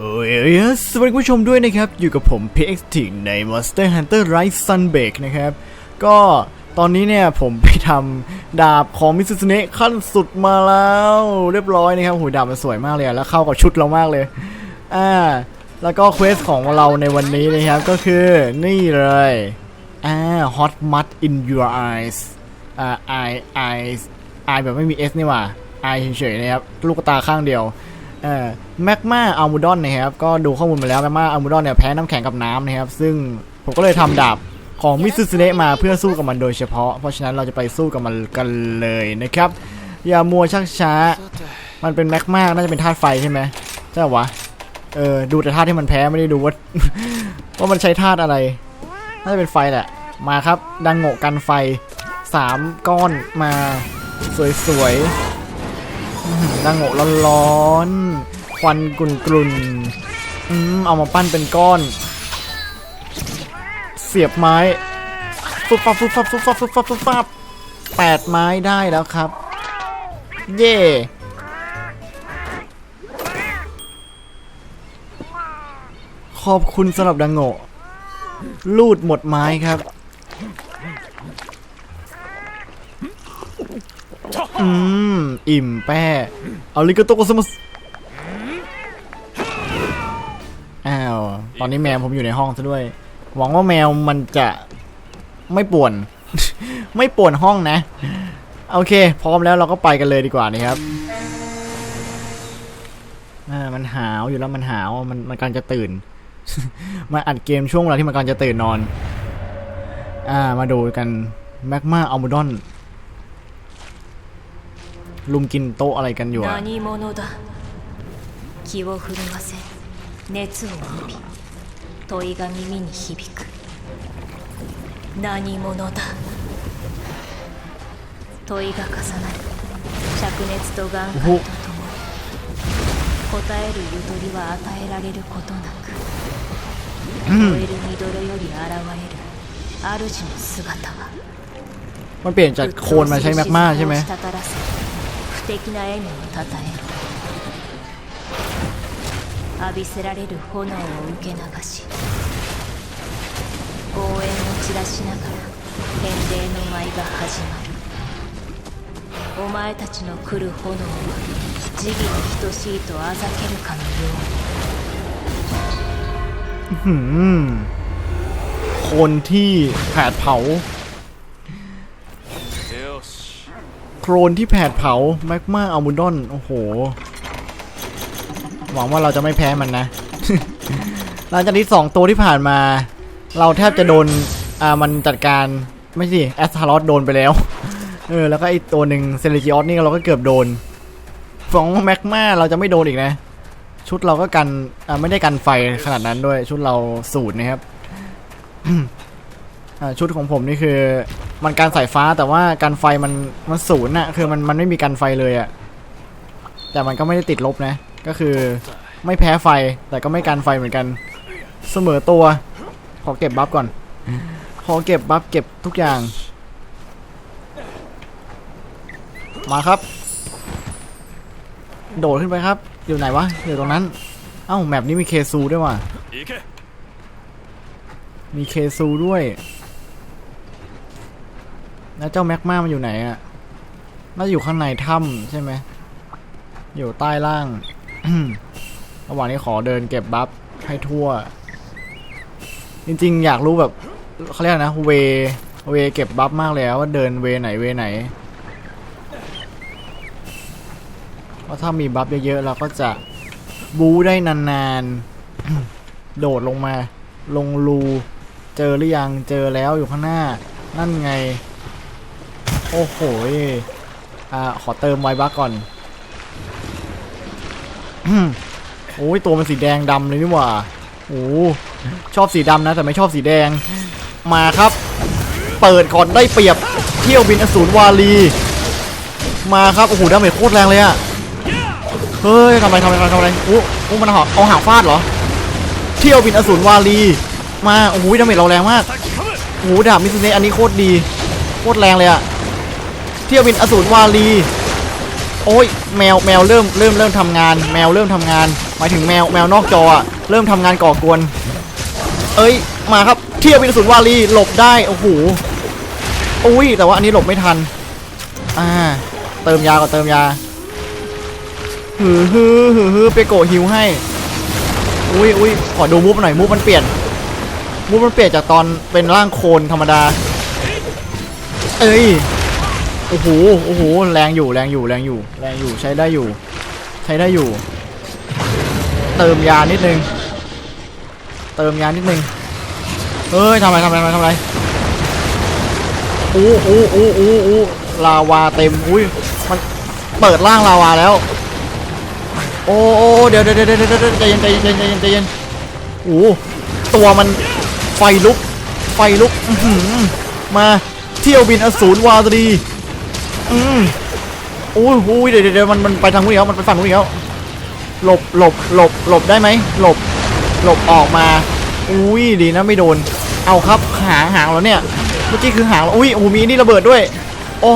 โอ้ยสวัสดีคุณผู้ชมด้วยนะครับ อยู่กับผม PX ถิงใน Monster Hunter Rise Sunbreak นะครับ ก็ตอนนี้เนี่ยผมไปทำดาบของมิสซุเนะขั้นสุดมาแล้ว เรียบร้อยนะครับโหดาบมันสวยมากเลยแล้วเข้ากับชุดเรามากเลย อ่า แล้วก็เควสของเราในวันนี้นะครับก็คือนี่เลยอ่า hot mud in your eyes อ่า eye eyes eye แบบไม่มี s นี่หว่า eye เฉยๆนะครับลูกตาข้างเดียว เอ่อแมกมาอัลมูดอนนะครับ ก็ดูข้อมูลมาแล้วแมกมาอัลมูดอนเนี่ยแพ้น้ำแข็งกับน้ำนะครับ ซึ่งผมก็เลยทำดาบของมิสซิเนะมาเพื่อสู้กับมันโดยเฉพาะ เพราะฉะนั้นเราจะไปสู้กับมันกันเลยนะครับ อย่ามัวชักช้า มันเป็นแมกมาน่าจะเป็นธาตุไฟใช่ไหมใช่ปะวะ เออ ดูแต่ธาตุที่มันแพ้ไม่ได้ดูว่า ว่ามันใช้ธาตุอะไร น่าจะเป็นไฟแหละ มาครับ ดังโงกันไฟสามก้อนมา สวยๆ ดังโงะร้อนๆควันกลุ่นๆอืมเอามาปั้นเป็นก้อน เสียบไม้ฟุบฟับฟุบฟับฟุบฟับฟุบฟับฟุบฟับแปดไม้ได้แล้วครับ เย่ขอบคุณสำหรับดังโงะลูดหมดไม้ครับ อืม อิ่มแป้เอาลิกโตโกสมัสอ้าว ตอนนี้แมวผมอยู่ในห้องซะด้วย หวังว่าแมวมันจะไม่ป่วน ไม่ป่วนห้องนะ โอเค พร้อมแล้วเราก็ไปกันเลยดีกว่านี่ครับอ่ามันหาวอยู่แล้วมันหาวมันมันกำลังจะตื่น มาอัดเกมช่วงเวลาที่มันกำลังจะตื่นนอน อ่า มาดูกันแมกมาอัลมูดอน ลุมกินโต๊ะอะไรกันอยู่อะ 何者だ気を震わせ熱を帯び問いが耳に響く何者だ問いが重なる灼熱と眼お界とともに答えるゆとりは与えられることなく燃える緑より現れる主の姿は มันเปลี่ยนจากโคลนมาใช้แมกมาใช่ไหม 滴らせ不敵な笑みをたたえる浴びせられる炎を受け流し応援を散らしながら返礼の舞が始まるお前たちの来る炎は時義に等しいとあざけるかのように หืมคนที่แผดเผา รนที่แผดเผาแมกมาอัลมูดอน โอ้โห หวังว่าเราจะไม่แพ้มันนะ หลังจากที่สองตัวที่ผ่านมา เราแทบจะโดน อ่า มันจัดการ ไม่สิแอสทารอสโดนไปแล้ว เออ แล้วก็ไอตัวหนึ่งเซเลจิออสนี่เราก็เกือบโดนฟองแมกมาเราจะไม่โดนอีกนะ ชุดเราก็กัน อ่า ไม่ได้กันไฟขนาดนั้นด้วย ชุดเราสูตรนะครับ ชุดของผมนี่คือ มันการสายฟ้าแต่ว่าการไฟมันมันศูนย์อะคือมันมันไม่มีการไฟเลยอะแต่มันก็ไม่ได้ติดลบนะ ก็คือไม่แพ้ไฟแต่ก็ไม่การไฟเหมือนกัน เสมอตัว ขอเก็บบัฟก่อน ขอเก็บบัฟเก็บทุกอย่าง มาครับ โดดขึ้นไปครับ อยู่ไหนวะอยู่ตรงนั้น เอ้าแมปนี้มีเคซูด้วยว่ะ行けมีเคซูด้วย แล้วเจ้าแม็กมามันอยู่ไหนอะน่าอยู่ข้างในถ้ำใช่ไหม อยู่ใต้ล่าง ระหว่างนี้ขอเดินเก็บบัฟให้ทั่ว จริงๆ อยากรู้แบบเขาเรียกนะเว เวเก็บบัฟมากเลยอะว่าเดินเวไหนเวไหนว่าถ้ามีบัฟเยอะๆเราก็จะบูได้นานๆ โดดลงมา ลงรู เจอหรือยัง เจอแล้วอยู่ข้างหน้า นั่นไง โอ้โหอ่าขอเติมไวบักก่อนโอ้ยตัวมันสีแดงดำเลยนี่หว่าโอ้ชอบสีดำนะ แต่ไม่ชอบสีแดง มาครับ เปิดก่อนได้เปรียบ เที่ยวบินอสูรวาลี มาครับ โอ้โหดาเมจโคตรแรงเลยอะเฮ้ยทำอะไรทำอะไรทำอะไรโอ้โอ้มันเอาเอาหางฟาดเหรอ เที่ยวบินอสูรวาลี มา โอ้โหดาเมจเราแรงมากโอ้โหดาบมิสเนะอันนี้โคตรดี โคตรแรงเลยอะ เที่ยวบินอสูรวาลี โอ้ยแมวแมวเริ่มเริ่มเริ่มทำงาน แมวเริ่มทำงาน หมายถึงแมวแมวนอกจออะเริ่มทำงานก่อกวน เอ้ยมาครับเทียบินอสุนวาลีหลบได้โอ้โหอุ้ยแต่ว่าอันนี้หลบไม่ทันอ่าเติมยาก่อนเติมยาฮือฮือฮือฮือไปโกะฮิวให้อุ้ยอุ้ยขอดูมูฟหน่อยมูฟมันเปลี่ยนมูฟมันเปลี่ยนจากตอนเป็นร่างโคลนธรรมดา เอ้ย โอ้โห โอ้โห แรงอยู่ แรงอยู่ แรงอยู่ แรงอยู่ ใช้ได้อยู่ ใช้ได้อยู่ เติมยานิดนึง เติมยานิดนึง เฮ้ยทำอะไรทำอะไรทำอะไรอู้อู้อู้อู้อู้ลาวาเต็ม อุ้ย มันเปิดร่างลาวาแล้ว โอ้โอ้เดี๋ยวเดี๋ยวเดี๋ยวเดี๋ยวเดี๋ยวใจเย็นใจเย็นใจเย็นใจเย็นโอ้ตัวมันไฟลุก ไฟลุกมาเที่ยวบินอสูรวาตรี อืมอุ้ยอุ้ยเดี๋ยวเดี๋ยวมันมันไปทางนู้นอีกแล้วมันไปฝั่งนู้นอีกแล้วหลบหลบหลบหลบได้ไหมหลบหลบออกมา อุ้ยดีนะไม่โดน เอาครับหางหางแล้วเนี่ยเมื่อกี้คือหางอุ้ยโอ้มีนี่ระเบิดด้วย โอ้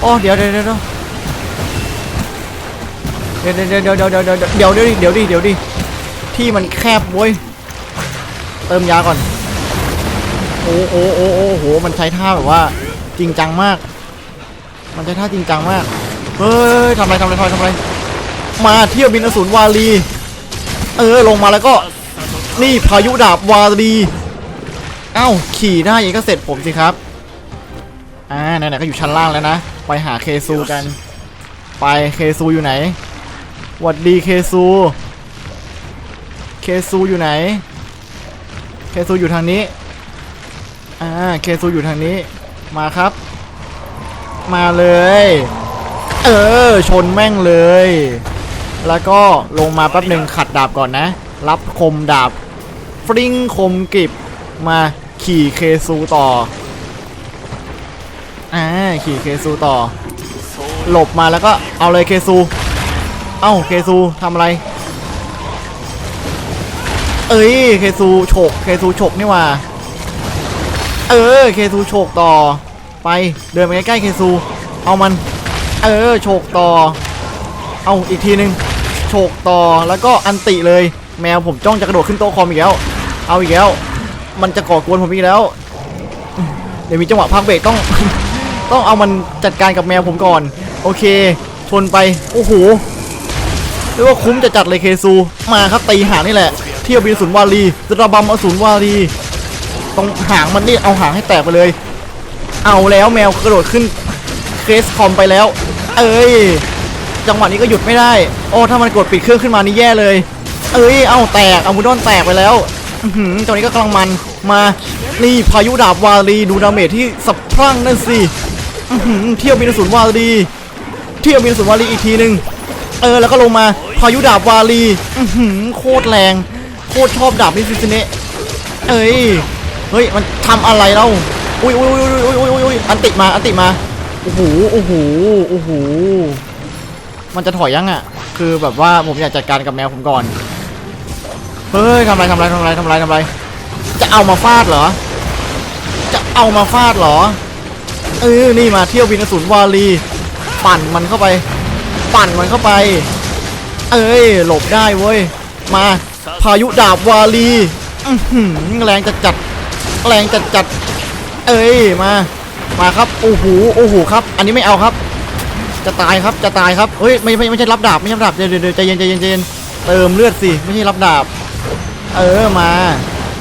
โอ้เดี๋ยวเดี๋ยวเดี๋ยวเดี๋ยวเดี๋ยวเดี๋ยวเดี๋ยวเดี๋ยวเดี๋ยวเดี๋ยวเดี๋ยวดิเดี๋ยวดิเดี๋ยวดิที่มันแคบเว้ยเติมยาก่อน โอ้โอ้โอ้โอ้โหมันใช้ท่าแบบว่าจริงจังมาก มันใช้ท่าจริงจังมาก เฮ้ยทำไรทำไรทอะไรทำไร มาเที่ยวบินอสูรวาลี เออ ลงมาแล้วก็ นี่พายุดาบวาลีเอ้า ขี่ได้ยังก็เสร็จผมสิครับ อ่า ไหนๆก็อยู่ชั้นล่างแล้วนะ ไปหาเคซูกัน ไปเคซูอยู่ไหนหวัดดีเคซู เคซูอยู่ไหน เคซูอยู่ทางนี้ อ่า เคซูอยู่ทางนี้ มาครับ มาเลย เออ ชนแม่งเลย แล้วก็ลงมาแป๊บหนึ่งขัดดาบก่อนนะ รับคมดาบ ฟริ้งคมกิบมาขี่เคซูต่อ อ่า ขี่เคซูต่อ หลบมาแล้วก็เอาเลยเคซู เอ้าเคซูทำอะไร เอ้ย เคซูโฉก เคซูโฉกนี่ว่า เออ เคซูโฉกต่อ ไปเดินไปใกล้ๆเคซู เอามัน เออโฉกต่อ เอาอีกทีหนึ่งโฉกต่อแล้วก็อันติเลย แมวผมจ้องจะกระโดดขึ้นโต๊ะคอมอีกแล้ว เอาอีกแล้ว มันจะก่อกวนผมอีกแล้ว เดี๋ยวมีจังหวะพักเบรกต้อง ต้องเอามันจัดการกับแมวผมก่อน โอเค ชนไปโอ้โหเรียกว่าคุ้มจะจัดเลยเคซู มาครับตีหางนี่แหละ เที่ยวบินอสูรวาลีระบำอสูรวาลีตรงหางมันนี่เอาหางให้แตกไปเลย เอาแล้วแมวกระโดดขึ้นเคสคอมไปแล้ว เอ้ย จังหวะนี้ก็หยุดไม่ได้ โอ้ ถ้ามันกดปิดเครื่องขึ้นมานี่แย่เลย เอ้ย เอ้าแตกอามูดอนแตกไปแล้วอืตอนนี้ก็กำลังมัน มานี่พายุดาบวาลีดูดาเมจที่สับพรั่งนั่นสิเที่ยวบินอสูรวาลีเที่ยวบินอสูรวาลีอีกทีหนึ่งเออแล้วก็ลงมาพายุดาบวาลีอืโคตรแรง โคตรชอบดาบนิซิสเนะเอ้ย เฮ้ย มันทำอะไรเล่า อุ้ยอุ้ยอุ้ยอุ้ยอุ้ยอุ้ยอุ้ยอันติมาอันติมาโอ้โหโอ้โหโอ้โหมันจะถอยยังอะ คือแบบว่าผมอยากจัดการกับแมวผมก่อนเฮ้ยทำไรทำไรทำไรทำไรทำไรจะเอามาฟาดเหรอ จะเอามาฟาดเหรอเออนี่มาเที่ยวบินอสูรวาลี ปั่นมันเข้าไป ปั่นมันเข้าไป เอ้ยหลบได้เว้ยมาพายุดาบวาลีแรงจัดจัดแรงจัดจัด เอ้ยมา มาครับโอ้โหโอ้โหครับ อันนี้ไม่เอาครับ จะตายครับจะตายครับเฮ้ยไม่ไม่ไม่ใช่รับดาบไม่ใช่รับดาบเดี๋ยวเดี๋ยวใจเย็นใจเย็นใจเย็นเติมเลือดสิไม่ใช่รับดาบ เออมา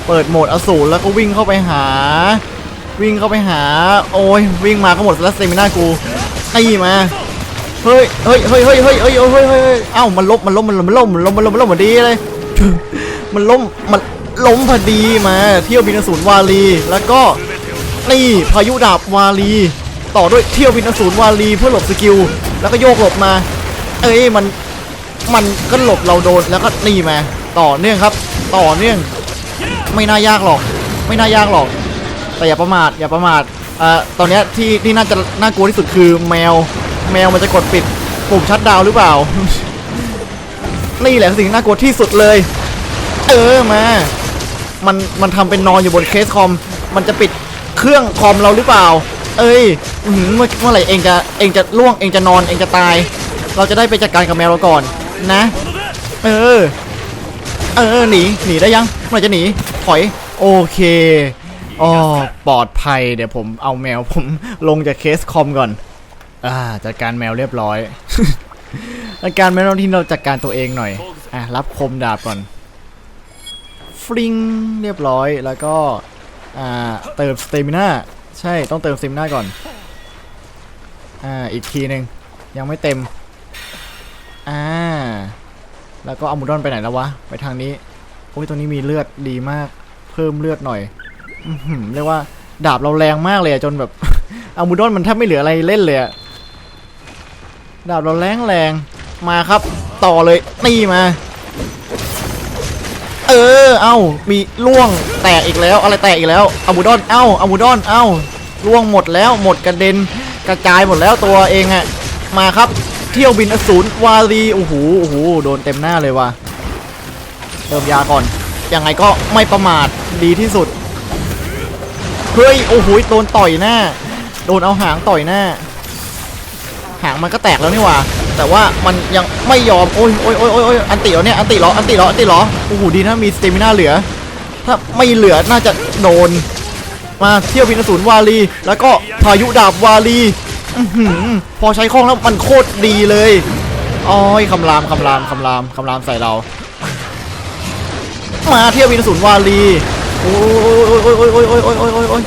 เปิดโหมดอสูรแล้วก็วิ่งเข้าไปหา วิ่งเข้าไปหา โอ้ยวิ่งมาก็หมดแล้วสเตมิน่ากูตีมาเฮ้ยเฮ้ยเฮ้ยเฮ้ยเฮ้ยเฮ้ยเฮ้ยเฮ้ยเฮ้ยเอ้ามันล้มมันล้มมันล้มมันล้มมันล้มมันล้มมันล้มพอดีเลยมันล้มมันล้มพอดีมา เที่ยวบินอสูรวาลีแล้วก็ นี่พายุดาบวาลีต่อด้วยเที่ยวบินอสูรวาลีเพื่อหลบสกิล แล้วก็โยกหลบมา เอ้ยมันมันก็หลบเราโดนแล้วก็นี่มาต่อเนื่องครับ ต่อเนื่อง ไม่น่ายากหรอก ไม่น่ายากหรอก แต่อย่าประมาทอย่าประมาทเอ่อตอนนี้ที่ที่น่าจะน่ากลัวที่สุดคือแมว แมวมันจะกดปิดปุ่มชัดดาวหรือเปล่า นี่แหละสิ่งน่ากลัวที่สุดเลย เออมา มันมันทำเป็นนอนอยู่บนเคสคอม มันจะปิด เครื่องคอมเราหรือเปล่า เอ้ยหือเมื่อเมื่อไหร่เองจะเองจะล่วงเองจะนอนเองจะตาย เราจะได้ไปจัดการกับแมวเราก่อนนะ เออ เออหนีหนีได้ยังเมื่อไรจะหนีถอยโอเคอ๋อปลอดภัยเดี๋ยวผมเอาแมวผมลงจากเคสคอมก่อน อ่าจัดการแมวเรียบร้อยจัดการแมวที่เราจัดการตัวเองหน่อยอะรับคมดาบก่อนฟริงเรียบร้อยแล้วก็ อ่าเติมสเตมิน่าใช่ต้องเติมสเตมิน่าก่อนอ่าอีกทีหนึ่งยังไม่เต็มอ่าแล้วก็อามูดอนไปไหนแล้ววะไปทางนี้โอ้ยตัวนี้มีเลือดดีมาก เพิ่มเลือดหน่อยอืเรียกว่าดาบเราแรงมากเลยจนแบบอามูดอนมันแทบไม่เหลืออะไรเล่นเลยดาบเราแรงแรงมาครับ ต่อเลยนี่มา เออ เอ้า มีล่วงแตกอีกแล้ว อะไรแตกอีกแล้วอามูดอน เอ้าอามูดอน เอ้าล่วงหมดแล้ว หมดกระเด็น กระจายหมดแล้วตัวเองอะมาครับ เที่ยวบินอสูรวารีโอ้โห โอ้โห โดนเต็มหน้าเลยว่ะ เติมยาก่อน ยังไงก็ไม่ประมาท ดีที่สุด เฮ้ย โอ้โห โดนต่อยหน้า โดนเอาหางต่อยหน้า หางมันก็แตกแล้วนี่หว่า แต่ว่ามันยังไม่ยอม โอ้ยโอ้ยโอ้ยโอ้ยอ,ยอันติเหรอเนี่ย อันติเหรอ อันติเหรอ อันติเหรอ โอ้โห ดีนะมีสเตมิน่าเหลือ ถ้าไม่เหลือน่าจะโดน มาเที่ยวบินอสูรวาลี แล้วก็พายุดาบวาลีอพอใช้คล่องแล้วมันโคตรดีเลยอ้อยคำรามคำรามคำรามคำรามใส่เรา มาเที่ยวบินอสูรวาลี โอ้ยโอ้ยโอ้ยโอ้ยโอ้ยโอ้ยโอ้ยโอ้ย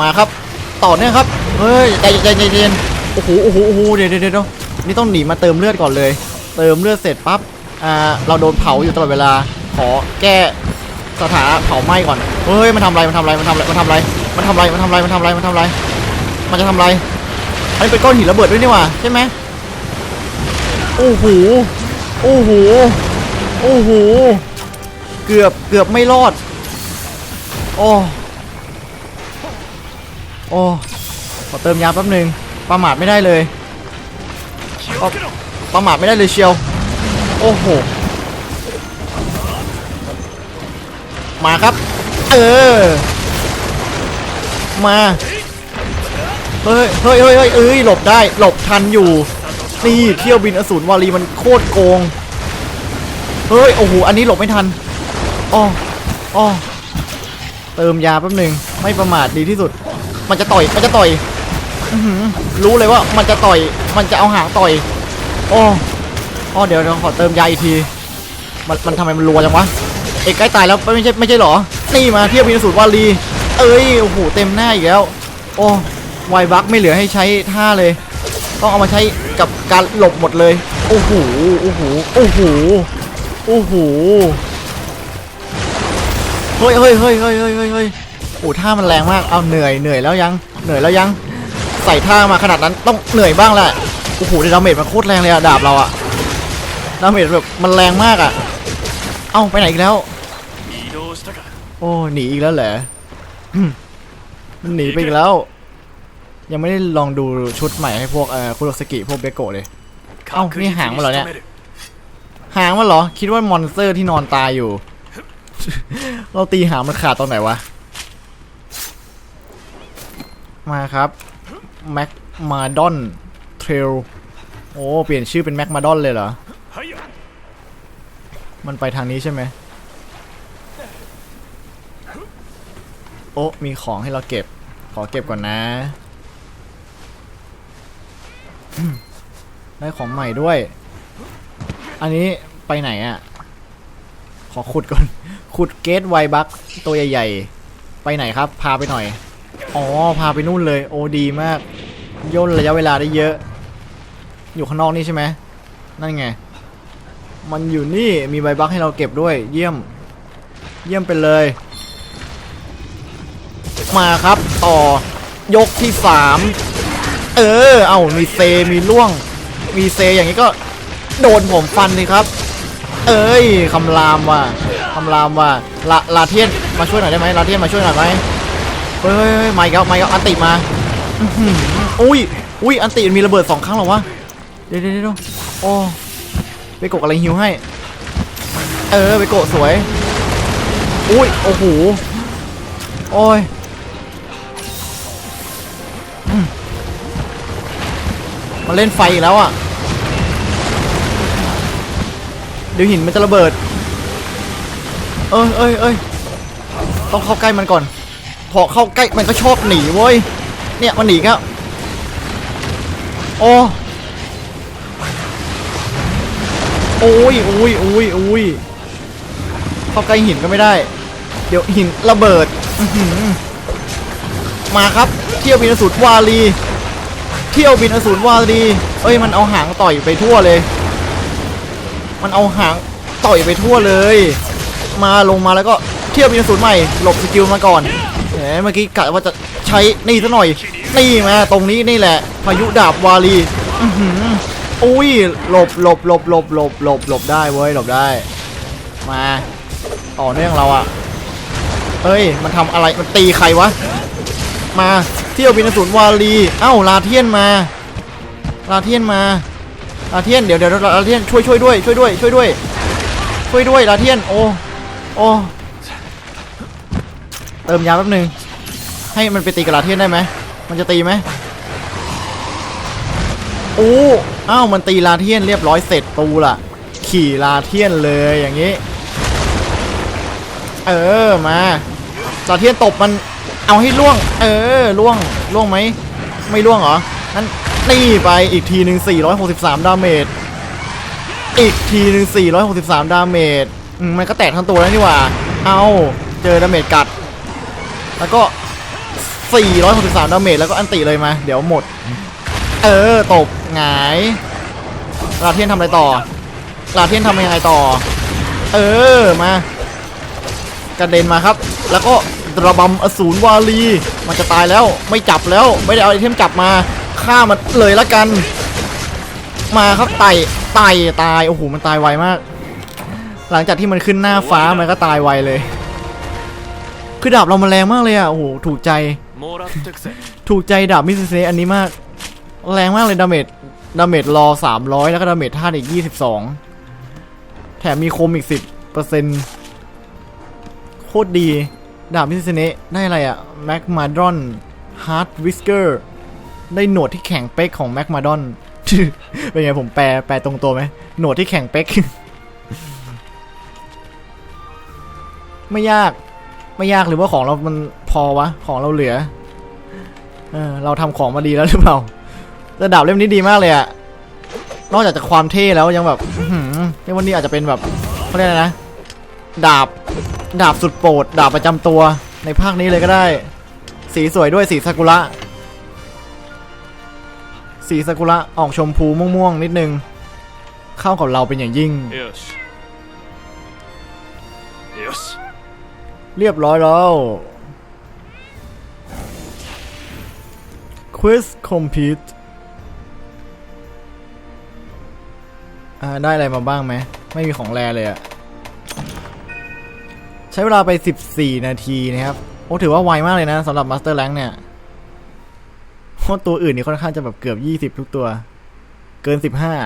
มาครับ ต่อเนี่ยครับ เฮ้ยใจใจใจเย็น โอ้โหโอ้โหโอ้โหเดี๋ยวเดี๋ยวเดี๋ยวนี่ต้องหนีมาเติมเลือดก่อนเลย เติมเลือดเสร็จปั๊บอ่าเราโดนเผาอยู่ตลอดเวลา ขอแก้สถานะเผาไหม้ก่อนเฮ้ยมันทำอะไรมันทำอะไรมันทำอะไรมันทำอะไรมันทำอะไรมันทำอะไรมันทำอะไรมันทำอะไร มันจะทำอะไรอันนี้เป็นก้อนหินระเบิดด้วยนี่หว่าใช่ไหมโอ้โหโอ้โหโอ้โหเกือบเกือบไม่รอดโอ้โอ้ขอเติมยาแป๊บหนึ่ง ประมาทไม่ได้เลยประมาทไม่ได้เลยเชียว โอ้โห มาครับ เออ มาเฮ้ยเฮ้ย เฮ้ยเฮ้ยเอ้ย หลบได้ หลบทันอยู่ นี่เที่ยวบินอสูรวารีมันโคตรโกง เฮ้ย โอ้โห อันนี้หลบไม่ทันอ้ออ้อเติมยาแป๊บหนึ่ง ไม่ประมาทดีที่สุด มันจะต่อย มันจะต่อย อือหือ รู้เลยว่ามันจะต่อย มันจะเอาหางต่อย โอ้อ้อเดี๋ยวเดี๋ยวขอเติมยาอีกที มันมันทำไมมันรัวจังวะ เอกใกล้ตายแล้วไม่ใช่ไม่ใช่หรอ นี่มาเทียวบินสูรวารีเอ้ย โอ้โห เต็มหน้าอีกแล้ว โอ้ไวบักไม่เหลือให้ใช้ท่าเลย ต้องเอามาใช้กับการหลบหมดเลย โอ้โห โอ้โห โอ้โห โอ้โห เฮ้ยเฮ้ยเฮ้ยเฮ้ยเฮ้ยเฮ้ยโอ้ท่ามันแรงมาก เอาเหนื่อยเหนื่อยแล้วยัง เหนื่อยแล้วยัง ใส่ท่ามาขนาดนั้นต้องเหนื่อยบ้างแหละโอ้โหดาเมจมันโคตรแรงเลยอะดาบเราอะดาเมจแบบมันแรงมากอะเอ้าไปไหนอีกแล้ว โอ้หนีอีกแล้วแหรอมันหนีไปอีกแล้ว ยังไม่ได้ลองดูชุดใหม่ให้พวกคุโรสกิพวกเบโกะเลยเอ้านี่หางมานเหรอเนี่ยหางมาเหรอ คิดว่ามอนสเตอร์ที่นอนตายอยู่ เราตีหางมันขาดตรงไหนวะมาครับ แม็กมาดอนเทรลโอ้เปลี่ยนชื่อเป็นแม็กมาดอนเลยเหรอ มันไปทางนี้ใช่ไหมโอ้มีของให้เราเก็บ ขอเก็บก่อนนะ ได้ของใหม่ด้วย อันนี้ไปไหนอะ่ะ ขอขุดก่อน ขุดเกตไวบักตัวใหญ่ๆ ไปไหนครับ พาไปหน่อย อ๋อ พาไปนู่นเลย โอ้ดีมาก ย่นระยะเวลาได้เยอะ อยู่ข้างนอกนี่ใช่ไหมนั่นไง มันอยู่นี่มีใบบักให้เราเก็บด้วย เยี่ยม เยี่ยมไปเลย มาครับ ต่อยกที่สามเออ เอามีเซมีล่วง มีเซอย่างนี้ก็ โดนผมฟันเลยครับ เอ้ยคำรามว่ะคำรามว่ะลาลาเทียนมาช่วยหน่อยได้ไหมลาเทียนมาช่วยหน่อยไหมเฮ้ยเฮ้ยเฮ้ยไม่ครับไม่ครับอันติมา อุ้ยอุ้ยอันติมันมีระเบิดสองครั้งหรอวะ เดี๋ยวเดี๋ยวโอ้ไปโกะอะไรฮิวให้ เออไปโกะสวย อุ้ยโอ้โห โอ้ยมมันเล่นไฟอีกแล้วอะ เดี๋ยวหินมันจะระเบิด เอ้ยเอ้ยเอ้ยต้องเข้าใกล้มันก่อน พอเข้าใกล้มันก็ชอบหนีเว้ย เนี่ยมันหนีครับโอ้โอ้ยโอ้ยโอ้ยโอ้ยเข้าใกล้หินก็ไม่ได้ เดี๋ยวหินระเบิดมาครับ เที่ยวบินอสูรวาลี เที่ยวบินอสูรวาลี เอ้ยมันเอาหางต่อยไปทั่วเลย มันเอาหางต่อยไปทั่วเลย มาลงมาแล้วก็เที่ยวบินอสูรใหม่ หลบสกิลมาก่อนแหมเมื่อกี้กะว่าจะ ช้นี่ซะหน่อย นี่มาตรงนี้นี่แหละ พายุดาบวาลีอือหืออุ้ยหลบหลบหลบหลบหลบหลบหลบได้เว้ยหลบได้ มาต่อเนื่องเราอะเอ้ย มันทำอะไรมันตีใครวะ มาเที่ยวบินสูรวาลี เอ้าลาเทียนมาลาเทียนมาลาเทียนเดี๋ยวเดี๋ยวลาเทียนช่วยช่วยด้วยช่วยด้วยช่วยด้วย ช่วยด้วยลาเทียนโอ้โอ้เติมยาแป๊บนึง ให้มันไปตีกับลาเทียนได้ไหม มันจะตีไหมโอ้อ้าวมันตีลาเทียนเรียบร้อยเสร็จตูล่ะ ขี่ลาเทียนเลยอย่างนี้ เออมาลาเทียนตบมันเอาให้ล่วง เออล่วงล่วงไหมไม่ล่วงเหรอนั่นนี่ไปอีกทีหนึ่ง463 ดาเมจอีกทีหนึ่ง463 ดาเมจอืมมันก็แตกทั้งตัวแล้วนี่หว่า เอาเจอดาเมจกัด แล้วก็ 463ดาเมจแล้วก็อันติเลยมา เดี๋ยวหมด เออตกหงายลาเทียนทำอะไรต่อลาเทียนทำยังไงต่อ เออ มากระเด็นมาครับ แล้วก็ระบำอสูรวาลี มันจะตายแล้วไม่จับแล้วไม่ได้เอาไอเทมจับมาฆ่ามันเลยละกัน มาครับไต่ไต่ตายโอ้โหมันตายไวมาก หลังจากที่มันขึ้นหน้าฟ้ามันก็ตายไวเลย คือดาบเรามันแรงมากเลยอะโอ้โหถูกใจ ถูกใจดาบมิสเซอันนี้มาก แรงมากเลยดาเมจดาเมจรอ300แล้วก็ดาเมจท่าตุอีก22แถมมีคมอีก10%โคตรดี ดาบมิสเซเนได้อะไรอะแม็กมาดอนฮาร์ดวิสเกอร์ได้หนวดที่แข็งเป๊กของแม็กมาดอนเป็นไงผมแปลแปลตรงตัวไหมหนวดที่แข็งเป๊กไม่ยาก ไม่ยากหรือว่าของเรามัน พอวะ ของเราเหลือ เออ เราทำของมาดีแล้วหรือเปล่าแต่ดาบเล่มนี้ดีมากเลยอะนอกจากจะความเท่แล้วยังแบบเรียกว่านี้อาจจะเป็นแบบเขาเรียกอะไรนะ ดาบ ดาบสุดโปรด ดาบประจำตัวในภาคนี้เลยก็ได้ สีสวยด้วยสีซากุระ สีซากุระออกชมพูม่วงๆนิดนึง เข้ากับเราเป็นอย่างยิ่ง yes yes เรียบร้อยแล้ว Quest Complete อ่ได้อะไรมาบ้างไหม ไม่มีของแรเลยอะใช้เวลาไป 14 นาทีนะครับ โอ้ถือว่าไวมากเลยนะสำหรับม Master Rank เนี่ยเพราะตัวอื่นนี่ค่อนข้างจะแบบเกือบ 20 ทุกตัว เกิน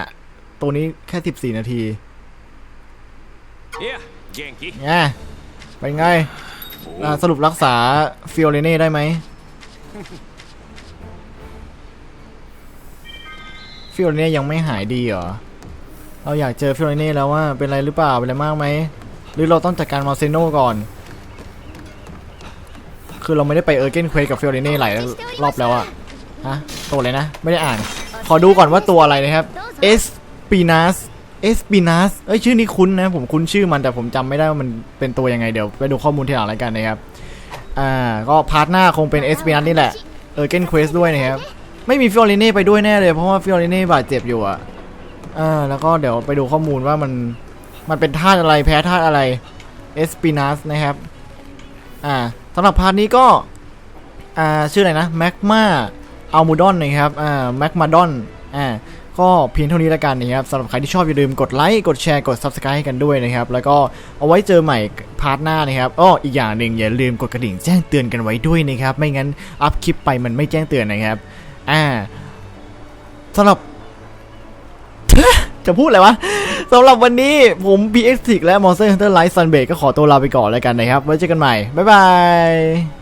15 ตัวนี้แค่ 14 นาทีเนี่ยไป็นไง สรุปรักษาฟิโอเรเน่ได้ไหม ฟิโอเน่ยังไม่หายดีเหรอ เราอยากเจอฟิโอเน่แล้วว่าเป็นอะไรหรือเปล่า เป็นอะไรมากไหม หรือเราต้องจัดการมาเซโน่ก่อน คือเราไม่ได้ไปเออร์เกนเควสกับฟิโอเน่หลายรอบแล้วอะฮะตัวอะไรนะ ไม่ได้อ่าน ขอดูก่อนว่าตัวอะไรนะครับ เอสปีนัสเอสปีนัสเอ้ยชื่อนี้คุ้นนะ ผมคุ้นชื่อมันแต่ผมจำไม่ได้ว่ามันเป็นตัวยังไงเดี๋ยวไปดูข้อมูลทีหลังแล้วกันนะครับ อ่า ก็พาร์ทหน้าคงเป็นเอสปีนัสนี่แหละ เออร์เกนเควสด้วยนะครับ ไม่มีฟิโอเรเน่ไปด้วยแน่เลย เพราะว่าฟิโอเรเน่บาดเจ็บอยู่อะอ่าแล้วก็เดี๋ยวไปดูข้อมูลว่ามันมันเป็นธาตุอะไรแพ้ธาตุอะไรเอสปีนัสนะครับ อ่าสำหรับพาร์ทนี้ก็ อ่า ชื่ออะไรนะแมกมาอัลมูดอนนะครับ อ่าแมกมาดอน อ่า ก็เพียงเท่านี้แล้วกันนะครับสำหรับใครที่ชอบอย่าลืมกดไลค์ กดแชร์ กด Subscribe ให้กันด้วยนะครับ แล้วก็เอาไว้เจอใหม่พาร์ทหน้านะครับอ้ออีกอย่างหนึ่งอย่าลืมกดกระดิ่งแจ้งเตือนกันไว้ด้วยนะครับ ไม่งั้นอัพคลิปไปมันไม่แจ้งเตือนนะครับ อ่าสำหรับ จะพูดอะไรวะสำหรับวันนี้ผม PX และ Monster Hunter Rise Sunbase ก็ขอตัวลาไปก่อนแล้วกันนะครับ ไว้เจอกันใหม่ บ๊ายบาย